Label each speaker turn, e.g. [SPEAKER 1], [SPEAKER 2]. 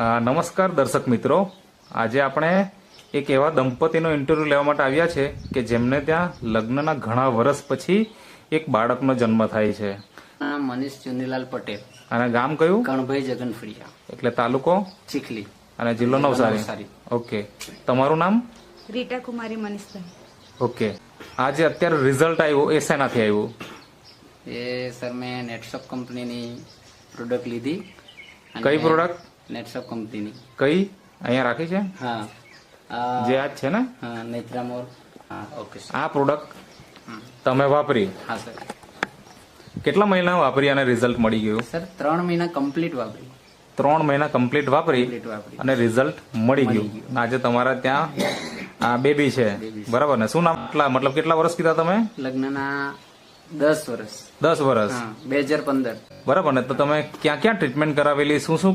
[SPEAKER 1] અ, નમસ્કાર દર્શક મિત્રો. આજે આપણે એક એવા દંપતીનો ઇન્ટરવ્યૂ લેવા માટે આવ્યા છે કે જેમને ત્યાં લગ્નના ઘણા વર્ષ પછી એક બાળકનો જન્મ થાય છે.
[SPEAKER 2] મનીષ ચુનીલાલ પટેલ.
[SPEAKER 1] અને ગામ કયું?
[SPEAKER 2] કણભાઈ જગનફળિયા.
[SPEAKER 1] એટલે તાલુકો?
[SPEAKER 2] ચીખલી.
[SPEAKER 1] અને જિલ્લો નવસારી.
[SPEAKER 2] નવસારી.
[SPEAKER 1] ઓકે. તમારું નામ?
[SPEAKER 3] રીટા કુમારી મનીષભાઈ.
[SPEAKER 1] ઓકે. આજે અત્યારે રિઝલ્ટ આવ્યું એ શેનાથી આવ્યું.
[SPEAKER 2] એ સર મેં નેટશોપ કંપનીની પ્રોડક્ટ લીધી.
[SPEAKER 1] કઈ પ્રોડક્ટ
[SPEAKER 2] નેટશોપ કંપનીની
[SPEAKER 1] કઈ? અહીંયા રાખી છે?
[SPEAKER 2] હા.
[SPEAKER 1] જે આ છે ને?
[SPEAKER 2] હા નેત્રામોર હા ઓકે
[SPEAKER 1] આ પ્રોડક્ટ તમે વાપરી?
[SPEAKER 2] હા સર
[SPEAKER 1] કેટલા મહિના વાપરી અને રિઝલ્ટ મળી ગયું?
[SPEAKER 2] સર ત્રણ મહિના કમ્પ્લીટ વાપરી.
[SPEAKER 1] ત્રણ મહિના કમ્પ્લીટ વાપરી
[SPEAKER 2] વાપરી.
[SPEAKER 1] અને રિઝલ્ટ મળી ગયું. આજે તમારા ત્યાં આ બેબી છે. બરાબર ને? શું નામ? કેટલા મતલબ કેટલા વર્ષ કીધા તમે?
[SPEAKER 2] લગ્નના દસ વર્ષ.
[SPEAKER 1] દસ વર્ષ.
[SPEAKER 2] બે હજાર પંદર.
[SPEAKER 1] બરાબર ને? તો તમે ક્યાં ક્યાં ટ્રીટમેન્ટ કરાવેલી? શું શું